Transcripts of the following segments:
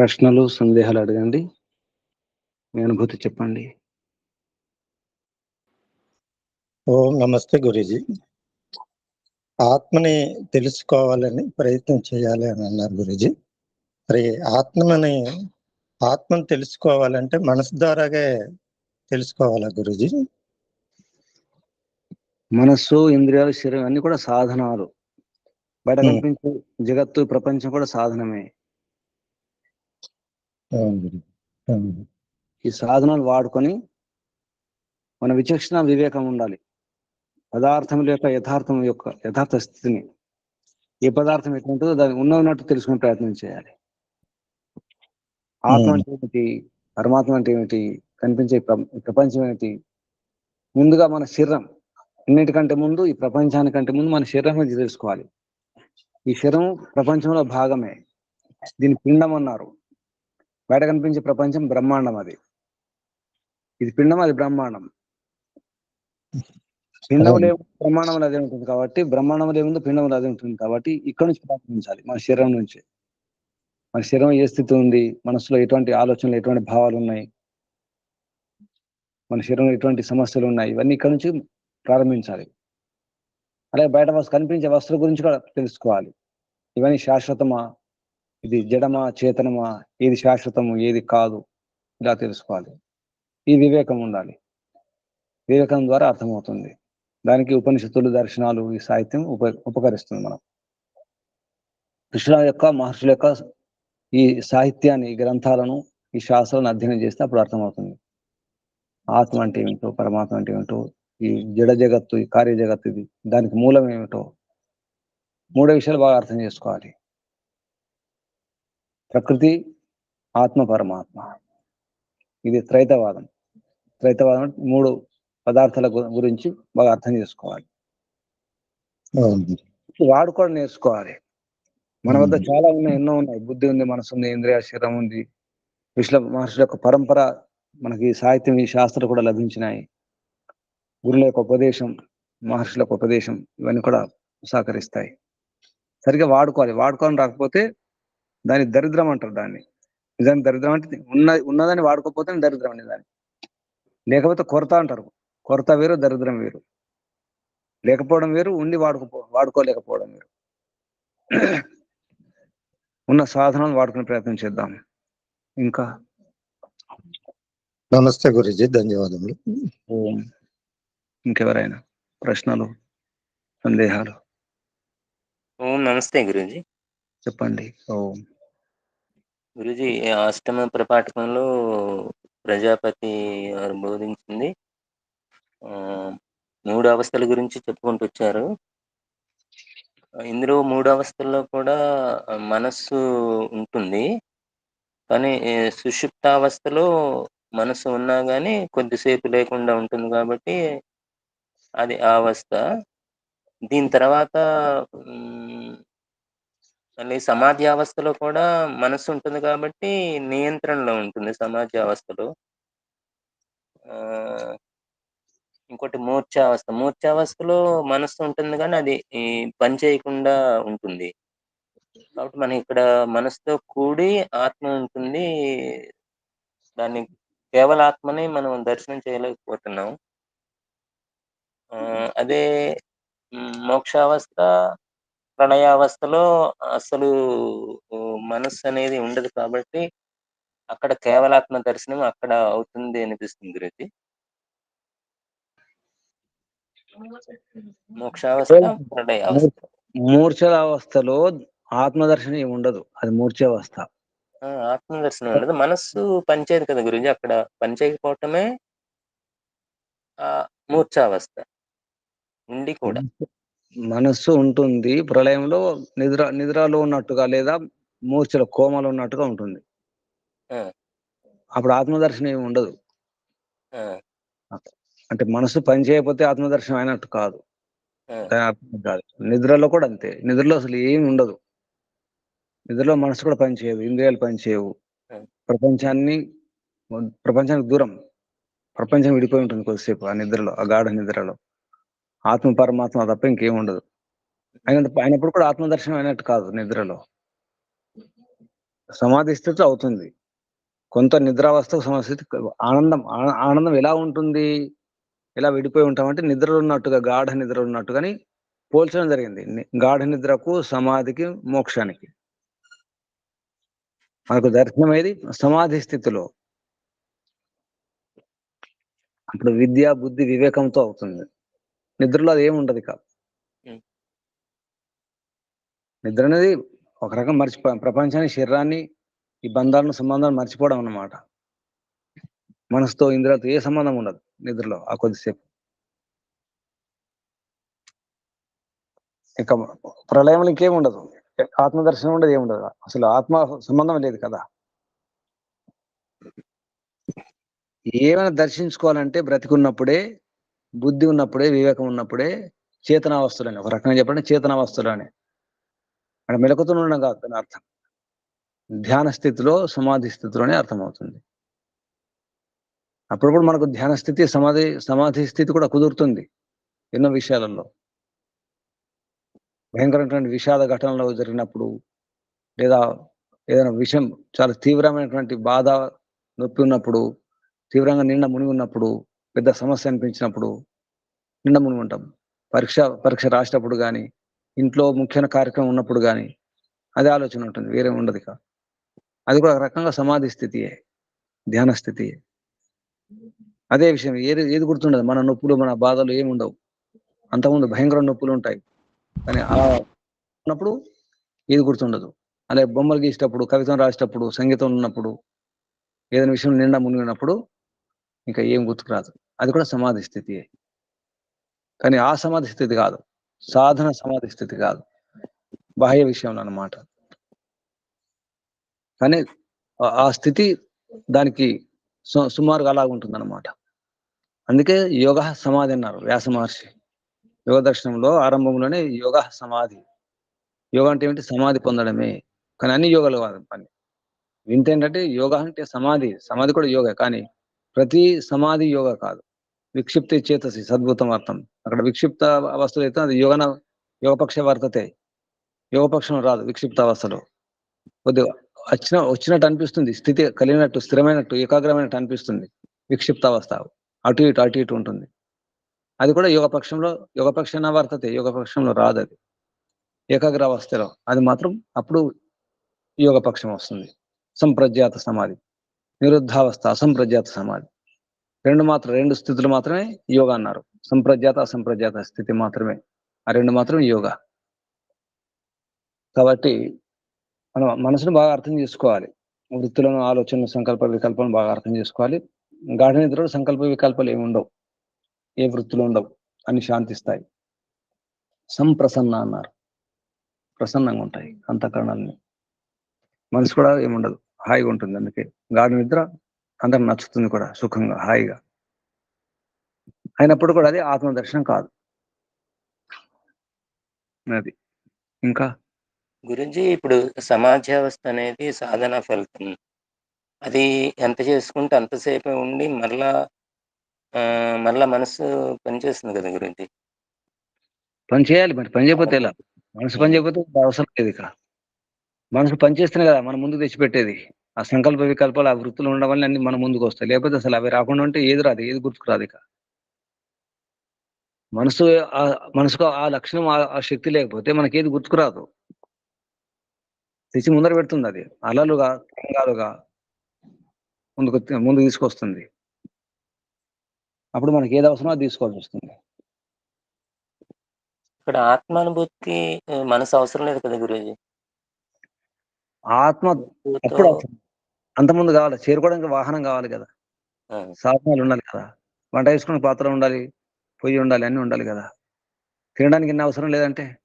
ప్రశ్నలు సందేహాలు అడగండి. మీ అనుభూతి చెప్పండి. ఓం నమస్తే గురూజీ. ఆత్మని తెలుసుకోవాలని ప్రయత్నం చేయాలి అని అన్నారు గురూజీ. మరి ఆత్మని ఆత్మను తెలుసుకోవాలంటే మనసు ద్వారాగే తెలుసుకోవాలా గురూజీ? మనస్సు ఇంద్రియాలు శరీరం అన్ని కూడా సాధనాలు. బయట. కనిపించే జగత్తు ప్రపంచం కూడా సాధనమే. ఈ సాధనాలు వాడుకొని మన విచక్షణ వివేకం ఉండాలి. పదార్థం యొక్క యథార్థం యొక్క యథార్థ స్థితిని ఏ పదార్థం ఎట్లుంటుందో దాన్ని ఉన్న ఉన్నట్టు తెలుసుకునే ప్రయత్నం చేయాలి. ఆత్మ అంటే ఏమిటి? పరమాత్మ అంటే ఏమిటి? కనిపించే ప్రపంచం ఏమిటి? ముందుగా మన శరీరం. అన్నిటికంటే ముందు ఈ ప్రపంచానికంటే ముందు మన శరీరం తెలుసుకోవాలి. ఈ శరీరం ప్రపంచంలో భాగమే. దీని పిండం అన్నారు. బయట కనిపించే ప్రపంచం బ్రహ్మాండం అది. ఇది పిండం అది బ్రహ్మాండం. పిండం. లేవు బ్రహ్మాండం అదే ఉంటుంది కాబట్టి బ్రహ్మాండం ఏముందో పిండం అదే ఉంటుంది కాబట్టి ఇక్కడ నుంచి ప్రారంభించాలి మన శరీరం నుంచి. మన శరీరం ఏ స్థితి ఉంది మనసులో ఎటువంటి ఆలోచనలు ఎటువంటి భావాలు ఉన్నాయి? మన శరీరంలో ఎటువంటి సమస్యలు ఉన్నాయి? ఇవన్నీ ఇక్కడ నుంచి ప్రారంభించాలి. అలాగే బయట వస్తు కనిపించే వస్తువుల గురించి కూడా తెలుసుకోవాలి. ఇవన్నీ శాశ్వతమా? ఇది జడమా చేతనమా ఏది శాశ్వతము ఏది కాదు ఇలా తెలుసుకోవాలి. ఈ వివేకం ఉండాలి. వివేకం ద్వారా అర్థమవుతుంది. దానికి ఉపనిషత్తులు దర్శనాలు ఈ సాహిత్యం ఉప ఉపకరిస్తుంది మనం. కృష్ణ యొక్క మహర్షుల యొక్క ఈ సాహిత్యాన్ని ఈ గ్రంథాలను ఈ శాస్త్రాలను అధ్యయనం చేస్తే అప్పుడు అర్థమవుతుంది. ఆత్మ అంటే ఏమిటో పరమాత్మ అంటే ఏమిటో ఈ జడ జగత్తు ఈ కార్య జగత్తు ఇది దానికి మూలం ఏమిటో మూడో విషయాలు బాగా అర్థం చేసుకోవాలి. ప్రకృతి ఆత్మ పరమాత్మ. ఇది త్రైతవాదం. త్రైతవాదం అంటే మూడు పదార్థాల గురించి బాగా అర్థం చేసుకోవాలి. గురూజీ. వాడుకోవడం నేర్చుకోవాలి. మన వద్ద. చాలా ఉన్నాయి ఎన్నో ఉన్నాయి. బుద్ధి ఉంది మనసు ఉంది ఇంద్రియ శరీరం ఉంది. విశ్వ మహర్షుల యొక్క పరంపర మనకి సాహిత్యం ఈ శాస్త్రం కూడా లభించినాయి. గురుల యొక్క ఉపదేశం మహర్షుల యొక్క ఉపదేశం ఇవన్నీ కూడా సహకరిస్తాయి. సరిగా వాడుకోవాలి. వాడుకోవాలని రాకపోతే దాని దరిద్రం అంటారు దాన్ని. నిజానికి దరిద్రం అంటే ఉన్న ఉన్నదాన్ని వాడుకోకపోతే దరిద్రం అనేది దాన్ని. లేకపోతే కొరత అంటారు. కొరత వేరు దరిద్రం వేరు. లేకపోవడం వేరు ఉండి వాడుకోపో వాడుకోలేకపోవడం వేరు. ఉన్న సాధనాలు వాడుకునే ప్రయత్నం చేద్దాం. ఇంకా? నమస్తే గురూజీ ధన్యవాదములు. ఇంకెవరైనా ప్రశ్నలు సందేహాలు? ఓం నమస్తే గురూజీ. చెప్పండి. ఓం. గురూజీ అష్టమ ప్రపాఠకంలో ప్రజాపతి గారు బోధించింది ఆ, మూడు అవస్థల గురించి చెప్పుకుంటూ వచ్చారు. ఇందులో మూడు అవస్థల్లో కూడా మనస్సు ఉంటుంది. కానీ ఈ సుషుప్తావస్థలో మనసు ఉన్నా కానీ కొద్దిసేపు లేకుండా ఉంటుంది కాబట్టి అది ఆ అవస్థ. దీని తర్వాత మళ్ళీ సమాధి అవస్థలో కూడా మనసు ఉంటుంది కాబట్టి నియంత్రణలో ఉంటుంది సమాధి అవస్థలో. ఆ, ఇంకోటి మూర్ఛావస్థ. మూర్ఛావస్థలో మనసు ఉంటుంది కానీ అది పని చేయకుండా ఉంటుంది. కాబట్టి మనం ఇక్కడ మనసుతో కూడి ఆత్మ ఉంటుంది. దాన్ని కేవల ఆత్మని మనం దర్శనం చేయలేకపోతున్నాం. ఆ, అదే మోక్షావస్థ ప్రణయావస్థలో అసలు మనస్సు అనేది ఉండదు కాబట్టి అక్కడ కేవలాత్మ దర్శనం అక్కడ అవుతుంది అనిపిస్తుంది గురించి మోక్షావస్థ ప్రణయావస్థ. అవస్థలో ఆత్మదర్శనం ఏమి ఉండదు. అది మూర్ఛావస్థ. ఆ, ఆత్మ దర్శనం ఉండదు. మనస్సు పనిచేయదు కదా గురించి అక్కడ పనిచేయకపోవటమే ఆ మూర్ఛావస్థ. ఉండి కూడా. మనస్సు ఉంటుంది ప్రళయంలో నిద్ర నిద్రలో ఉన్నట్టుగా లేదా మూర్ఛలో కోమలో ఉన్నట్టుగా ఉంటుంది. అప్పుడు ఆత్మదర్శనం ఏమి ఉండదు. అంటే మనసు పని చేయకపోతే ఆత్మదర్శనం అయినట్టు కాదు. కాదు. నిద్రలో కూడా అంతే. నిద్రలో అసలు ఏమి ఉండదు. నిద్రలో మనసు కూడా పని చేయదు ఇంద్రియాలు పని చేయవు. Hmm. ప్రపంచాన్ని ప్రపంచానికి దూరం. ప్రపంచం విడిపోయి ఉంటుంది కొద్దిసేపు ఆ నిద్రలో ఆ గాఢ నిద్రలో. ఆత్మ పరమాత్మ తప్ప ఇంకేం ఉండదు. ఆయన అయినప్పుడు కూడా ఆత్మదర్శనం అయినట్టు కాదు నిద్రలో. సమాధి స్థితి అవుతుంది. కొంత నిద్రావస్థ సమస్థితి ఆనందం ఆ- ఆనందం ఎలా ఉంటుంది? ఎలా విడిపోయి ఉంటామంటే నిద్రలో ఉన్నట్టుగా గాఢ నిద్ర ఉన్నట్టుగాని పోల్చడం జరిగింది. గాఢ నిద్రకు సమాధికి మోక్షానికి. మనకు దర్శనం ఏది? సమాధి స్థితిలో. అప్పుడు విద్య బుద్ధి వివేకంతో అవుతుంది. నిద్రలో అది ఏమి ఉండదు ఇక. ఉం. నిద్ర అనేది ఒక రకం మర్చిపో ప్రపంచాన్ని శరీరాన్ని ఈ బంధాలను సంబంధాలను మర్చిపోవడం అన్నమాట. మనసుతో ఇంద్రియాలతో ఏ సంబంధం ఉండదు నిద్రలో ఆ కొద్దిసేపు. ఇక ప్రళయంలో ఇంకేం ఉండదు. ఆత్మదర్శనం ఉండదు ఏముండదు అసలు ఆత్మ సంబంధం లేదు కదా. ఏమైనా దర్శించుకోవాలంటే బ్రతికున్నప్పుడే బుద్ధి ఉన్నప్పుడే వివేకం ఉన్నప్పుడే చేతనావస్థలని. ఒక రకంగా చెప్పండి చేతనావస్థలు అని అక్కడ మెలకుతూ కాదు దాని అర్థం. ధ్యాన స్థితిలో సమాధి స్థితిలోనే అర్థమవుతుంది. అప్పుడు కూడా మనకు ధ్యాన స్థితి సమాధి సమాధి స్థితి కూడా కుదురుతుంది ఎన్నో విషయాలలో. భయంకరమైనటువంటి విషాద ఘటనలు జరిగినప్పుడు లేదా ఏదైనా విషయం చాలా తీవ్రమైనటువంటి బాధ నొప్పి ఉన్నప్పుడు తీవ్రంగా నిండా మునిగి ఉన్నప్పుడు పెద్ద సమస్య అనిపించినప్పుడు నిండా మునిగి ఉంటాం పరీక్ష పరీక్ష రాసేటప్పుడు కానీ ఇంట్లో ముఖ్యమైన కార్యక్రమం ఉన్నప్పుడు కానీ అదే ఆలోచన ఉంటుంది వేరే ఉండదు కా అది కూడా ఒక రకంగా సమాధి స్థితియే ధ్యాన స్థితియే. అదే విషయం ఏది ఏది గుర్తుండదు మన నొప్పులు మన బాధలు ఏమి ఉండవు. అంతకుముందు భయంకర నొప్పులు ఉంటాయి. కానీ ఆ ఉన్నప్పుడు ఏది గుర్తుండదు. అలాగే బొమ్మలు గీసేటప్పుడు కవితం రాసేటప్పుడు సంగీతం ఉన్నప్పుడు ఏదైనా విషయం నిండా మునిగినప్పుడు ఇంకా ఏం గుర్తుకురాదు. అది కూడా సమాధి స్థితియే కానీ ఆ సమాధి స్థితి కాదు. సాధన సమాధి స్థితి కాదు. బాహ్య విషయంలో అన్నమాట. కానీ ఆ- స్థితి దానికి సుమారుగా అలాగ ఉంటుంది అనమాట అందుకే యోగ సమాధి అన్నారు వ్యాస మహర్షి. యోగ దర్శనంలో ఆరంభంలోనే యోగ సమాధి. యోగ అంటే ఏమిటి? సమాధి పొందడమే. కానీ అన్ని యోగాలు కాదు పని. వింత ఏంటంటే యోగ అంటే సమాధి. సమాధి కూడా యోగ. కానీ ప్రతి సమాధి యోగ కాదు. విక్షిప్త చేతసి సద్భుతం అర్థం. అక్కడ విక్షిప్త అవస్థలు అయితే అది యోగన యోగపక్ష వర్తతే. యోగపక్షం రాదు విక్షిప్త అవస్థలో. కొద్దిగా వచ్చిన వచ్చినట్టు అనిపిస్తుంది. స్థితి కలిగినట్టు స్థిరమైనట్టు ఏకాగ్రమైనట్టు అనిపిస్తుంది. విక్షిప్త అవస్థ. అటు ఇటు అటు ఇటు ఉంటుంది. అది కూడా యోగపక్షంలో యోగపక్షన వర్తతే యోగపక్షంలో రాదు అది. ఏకాగ్ర అవస్థలో. అది మాత్రం అప్పుడు యోగపక్షం వస్తుంది. సంప్రజ్ఞాత సమాధి. నిరుద్ధావస్థ అసంప్రజాత సమాధి. రెండు మాత్రం రెండు స్థితులు మాత్రమే యోగా అన్నారు. సంప్రజాత అసంప్రజాత స్థితి మాత్రమే. ఆ రెండు మాత్రం యోగా. కాబట్టి మనం మనసును బాగా అర్థం చేసుకోవాలి. వృత్తులను ఆలోచనలు సంకల్ప వికల్పాలను బాగా అర్థం చేసుకోవాలి. గాఢ నిద్రలో సంకల్ప వికల్పాలు ఏమి ఉండవు. ఏ వృత్తులు ఉండవు. అని శాంతిస్తాయి. సంప్రసన్న అన్నారు. ప్రసన్నంగా ఉంటాయి అంతఃకరణాలని. మనసు కూడా ఏముండదు హాయిగా ఉంటుంది అందుకే. గాఢ నిద్ర అందరికి నచ్చుతుంది కూడా సుఖంగా హాయిగా. అయినప్పుడు కూడా అది ఆత్మదర్శనం కాదు. అది. ఇంకా? గురించి ఇప్పుడు సమాధ్యావస్థ అనేది సాధన ఫలితం. అది ఎంత చేసుకుంటే అంతసేపే ఉండి మళ్ళా ఆ, మళ్ళా మనసు పనిచేస్తుంది కదా గురించి పని చేయాలి మరి. పని చేయకపోతే ఎలా? మనసు పని చేయకపోతే అవసరం లేదు ఇక. మనసు పని చేస్తేనే కదా మనం ముందుకు తెచ్చిపెట్టేది. ఆ సంకల్ప వికల్పాలు ఆ వృత్తులు ఉండడం వల్ల అన్ని మన ముందుకు వస్తాయి. లేకపోతే అసలు అవి రాకుండా ఉంటే ఏది రాదు ఏది గుర్తుకు రాదు ఇక. మనసు ఆ మనసుకు ఆ లక్షణం ఆ- శక్తి లేకపోతే మనకి ఏది గుర్తుకురాదు తెచ్చి ముందర పెడుతుంది అది. అలలుగా తరంగాలుగా ముందుకు ముందుకు తీసుకొస్తుంది. అప్పుడు మనకి ఏది అవసరమో అది తీసుకోవాల్సి వస్తుంది. ఇక్కడ ఆత్మానుభూతికి మనసు అవసరం లేదు కదా గురుజీ? ఆత్మ అప్పుడు. అంతకుముందు కావాలి చేరుకోవడానికి వాహనం కావాలి కదా. సాధనాలు ఉండాలి కదా. వంట వేసుకునే పాత్ర ఉండాలి పొయ్యి ఉండాలి అన్ని ఉండాలి కదా. తినడానికి ఎన్ని అవసరం లేదంటే?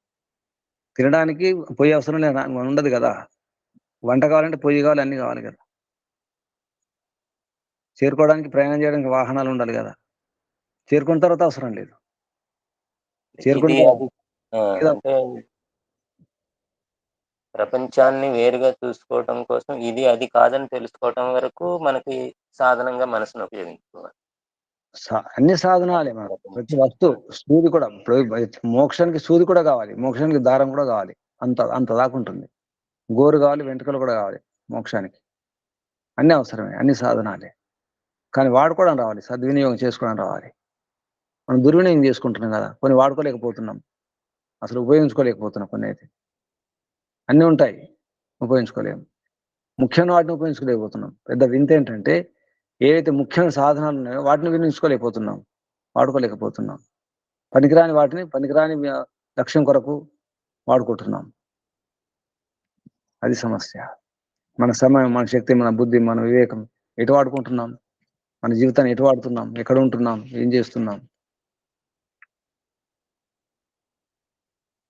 తినడానికి పొయ్యి అవసరం లేదా ఉండదు కదా. వంట కావాలంటే పొయ్యి కావాలి అన్ని కావాలి కదా. చేరుకోవడానికి ప్రయాణం చేయడానికి వాహనాలు ఉండాలి కదా. చేరుకున్న తర్వాత అవసరం లేదు. చేరుకున్న ఇది తర్వాత అది ఆ, అంటే ప్రపంచాన్ని వేరుగా చూసుకోవటం కోసం ఇది అది కాదని తెలుసుకోవటం వరకు మనకి సాధనంగా మనసును ఉపయోగించుకోవాలి. అన్ని సాధనాలే మనకు ప్రతి వస్తువు సూది కూడా ఇప్పుడు మోక్షానికి సూది కూడా కావాలి. మోక్షానికి దారం కూడా కావాలి. అంత అంత దాకా ఉంటుంది. గోరు కావాలి వెంట్రుకలు కూడా కావాలి మోక్షానికి. అన్ని అవసరమే అన్ని సాధనాలే. కానీ వాడుకోవడం రావాలి సద్వినియోగం చేసుకోవడం రావాలి. మనం దుర్వినియోగం చేసుకుంటున్నాం కదా కొన్ని వాడుకోలేకపోతున్నాం. అసలు ఉపయోగించుకోలేకపోతున్నాం కొన్ని అయితే అన్నీ ఉంటాయి. ఉపయోగించుకోలేము. ముఖ్యమైన వాటిని ఉపయోగించుకోలేకపోతున్నాం. పెద్ద వింత ఏంటంటే ఏవైతే ముఖ్యమైన సాధనాలు ఉన్నాయో వాటిని వినియోగించుకోలేకపోతున్నాం. వాడుకోలేకపోతున్నాం. పనికిరాని వాటిని పనికిరాని లక్ష్యం కొరకు వాడుకుంటున్నాం. అది సమస్య. మన సమయం మన శక్తి మన బుద్ధి మన వివేకం ఎటు వాడుకుంటున్నాం? మన జీవితాన్ని ఎటు వాడుతున్నాం? ఎక్కడ ఉంటున్నాం? ఏం చేస్తున్నాం?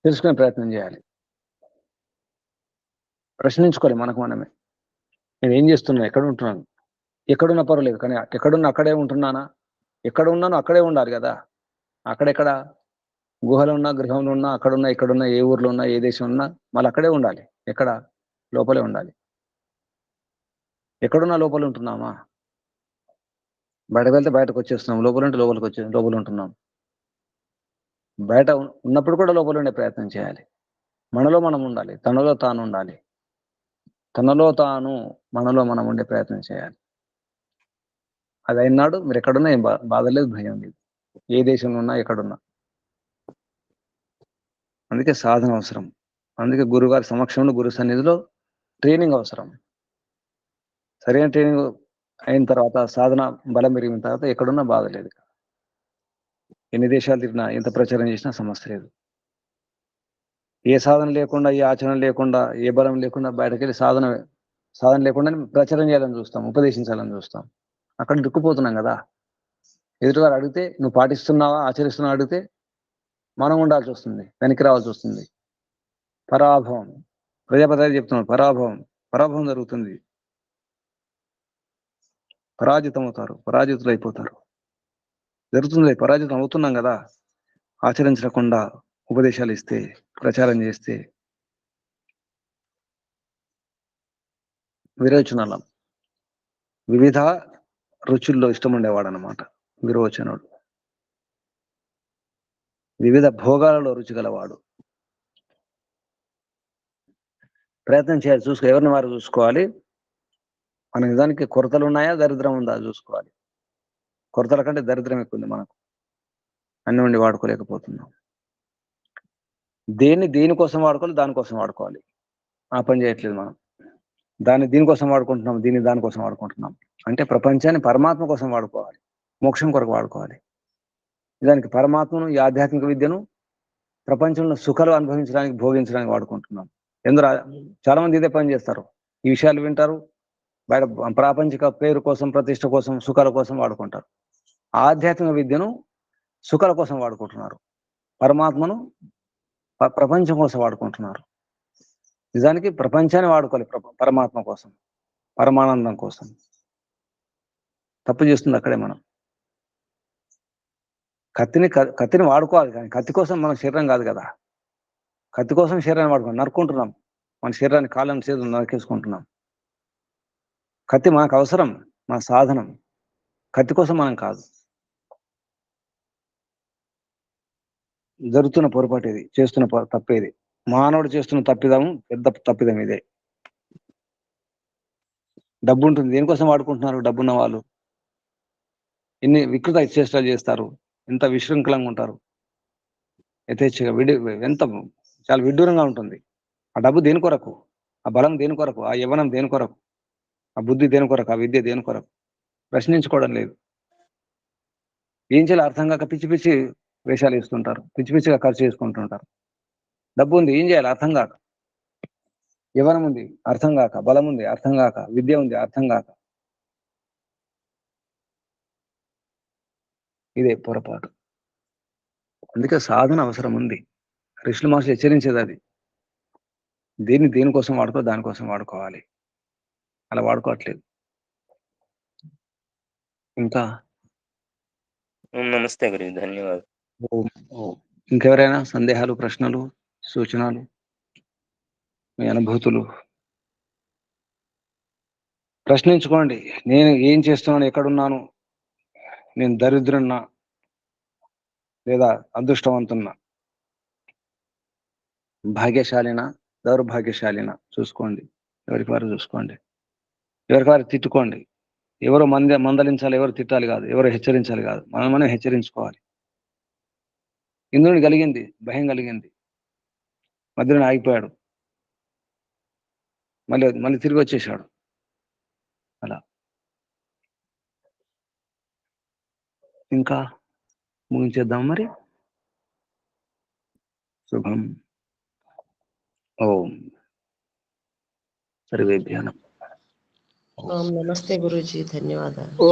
తెలుసుకునే ప్రయత్నం చేయాలి. ప్రశ్నించుకోవాలి మనకు మనమే. నేను ఏం చేస్తున్నా ఎక్కడ ఉంటున్నాను ఎక్కడున్నా పర్వాలేదు కానీ ఎక్కడున్నా అక్కడే ఉంటున్నానా? ఎక్కడ ఉన్నానో అక్కడే ఉండాలి కదా. అక్కడెక్కడ? గుహలో ఉన్నా గృహంలో ఉన్నా అక్కడున్నా ఇక్కడున్నా ఏ ఊర్లో ఉన్నా ఏ దేశం ఉన్నా మళ్ళీ అక్కడే ఉండాలి. ఎక్కడ? లోపలే ఉండాలి. ఎక్కడున్నా లోపల ఉంటున్నామా? బయటకు వెళ్తే బయటకు వచ్చేస్తున్నాం. లోపల ఉంటే లోపలికి వచ్చే లోపల ఉంటున్నాం. బయట ఉన్నప్పుడు కూడా లోపల ఉండే ప్రయత్నం చేయాలి. మనలో మనం ఉండాలి. తనలో తాను ఉండాలి. తనలో తాను మనలో మనం ఉండే ప్రయత్నం చేయాలి. అది అయినాడు మీరు ఎక్కడున్నా ఏం బా- బాధ లేదు భయం లేదు. ఏ దేశంలో ఉన్నా ఎక్కడున్నా. అందుకే సాధన అవసరం. అందుకే గురుగారి సమక్షంలో గురు సన్నిధిలో ట్రైనింగ్ అవసరం. సరైన ట్రైనింగ్ అయిన తర్వాత సాధన బలం పెరిగిన తర్వాత ఎక్కడున్నా బాధ లేదు. ఎన్ని దేశాలు తిరిగినా ఎంత ప్రచారం చేసినా సమస్య లేదు. ఏ సాధన లేకుండా ఏ ఆచరణ లేకుండా ఏ బలం లేకుండా బయటకు వెళ్ళి సాధన సాధన లేకుండా ప్రచారం చేయాలని చూస్తాం ఉపదేశించాలని చూస్తాం. అక్కడ దుక్కుపోతున్నాం కదా. ఎదుటివారు అడిగితే నువ్వు పాటిస్తున్నావా ఆచరిస్తున్నావా? అడిగితే మనం ఉండాల్సి వస్తుంది వెనక్కి రావాల్సి వస్తుంది. పరాభవం. ప్రజాపతి చెప్తున్నాడు పరాభవం పరాభవం జరుగుతుంది. పరాజితం అవుతారు పరాజితులు అయిపోతారు జరుగుతుంది పరాజితం అవుతున్నాం కదా. ఆచరించకుండా ఉపదేశాలు ఇస్తే ప్రచారం చేస్తే విరోచనాలం. వివిధ రుచుల్లో ఇష్టం ఉండేవాడు అనమాట విరోచనుడు. వివిధ భోగాలలో రుచి గలవాడు. ప్రయత్నం చేయాలి చూసుకో ఎవరిని వారు చూసుకోవాలి? మన నిజానికి కొరతలు ఉన్నాయా దరిద్రం ఉందా? చూసుకోవాలి. కొరతల కంటే దరిద్రం ఎక్కువ ఉంది మనకు. అన్ని ఉండి వాడుకోలేకపోతున్నాం. దేన్ని దేనికోసం వాడుకోవాలి దానికోసం వాడుకోవాలి. ఆ పని చేయట్లేదు మనం. దాన్ని దీనికోసం వాడుకుంటున్నాం దీన్ని దానికోసం వాడుకుంటున్నాం. అంటే ప్రపంచాన్ని పరమాత్మ కోసం వాడుకోవాలి. మోక్షం కొరకు వాడుకోవాలి. దానికి పరమాత్మను ఈ ఆధ్యాత్మిక విద్యను ప్రపంచంలో సుఖాలు అనుభవించడానికి భోగించడానికి వాడుకుంటున్నాం. ఎందరో చాలా మంది ఇదే పని చేస్తారు. ఈ విషయాలు వింటారు. బయట ప్రాపంచిక పేరు కోసం ప్రతిష్ట కోసం సుఖాల కోసం వాడుకుంటారు. ఆధ్యాత్మిక విద్యను సుఖాల కోసం వాడుకుంటున్నారు. పరమాత్మను ప్రపంచం కోసం వాడుకుంటున్నారు. నిజానికి ప్రపంచాన్ని వాడుకోవాలి పరమాత్మ కోసం పరమానందం కోసం. తప్పు చేస్తుంది అక్కడే మనం. కత్తిని కత్తిని వాడుకోవాలి కానీ కత్తి కోసం మన శరీరం కాదు కదా. కత్తి కోసం శరీరాన్ని వాడుకోవాలి. నరుకుంటున్నాం మన శరీరాన్ని కాలం చేతులు నరికేసుకుంటున్నాం. కత్తి మనకు అవసరం మన సాధనం. కత్తి కోసం మనం కాదు. జరుగుతున్న పొరపాటు ఇది చేస్తున్న తప్పేది మానవుడు చేస్తున్న తప్పిదం పెద్ద తప్పిదం ఇదే. డబ్బు ఉంటుంది దేనికోసం వాడుకుంటున్నారు డబ్బున్న వాళ్ళు? ఎన్ని వికృత చేష్టాలు చేస్తారు? ఎంత విశృంఖలంగా ఉంటారు? యథేచ్ఛగా విడి ఎంత చాలా విడ్డూరంగా ఉంటుంది. ఆ డబ్బు దేని కొరకు? ఆ బలం దేని కొరకు? ఆ యవనం దేని కొరకు? ఆ బుద్ధి దేని కొరకు? ఆ విద్య దేని కొరకు? ప్రశ్నించుకోవడం లేదు. ఏం చేయాలి అర్థం కాక పిచ్చి పిచ్చి వేషాలు వేస్తుంటారు. పిచ్చి పిచ్చిగా ఖర్చు చేసుకుంటుంటారు. డబ్బు ఉంది ఏం చేయాలి? అర్థం కాక. యవనం ఉంది అర్థం కాక. బలం ఉంది అర్థం కాక. విద్య ఉంది అర్థం కాక. ఇదే పొరపాటు. అందుకే సాధన అవసరం ఉంది. ఋషులు మాస్టర్ హెచ్చరించేది అది. దేన్ని దేనికోసం వాడుకో దానికోసం వాడుకోవాలి. అలా వాడుకోవట్లేదు. ఇంకా? నమస్తే గురు ధన్యవాదాలు. ఇంకెవరైనా సందేహాలు ప్రశ్నలు సూచనలు మీ అనుభూతులు? ప్రశ్నించుకోండి. నేను ఏం చేస్తున్నాను ఎక్కడున్నాను? నేను దరిద్రున్నా లేదా అదృష్టవంతున్నా? భాగ్యశాలినా దౌర్భాగ్యశాలినా? చూసుకోండి. ఎవరికి వారు చూసుకోండి. ఎవరికి వారు తిట్టుకోండి. ఎవరు మంద మందలించాలి ఎవరు తిట్టాలి కాదు. ఎవరు హెచ్చరించాలి కాదు. మనం మనం హెచ్చరించుకోవాలి. ఇంద్రుని కలిగింది భయం కలిగింది. మధ్యలో ఆగిపోయాడు. మళ్ళీ మళ్ళీ తిరిగి వచ్చేసాడు అలా. ఇంకా ముగించేద్దాం మరి. శుభం. ఓం. సర్వేభ్యానం నమస్తే గురుజీ ధన్యవాదాలు.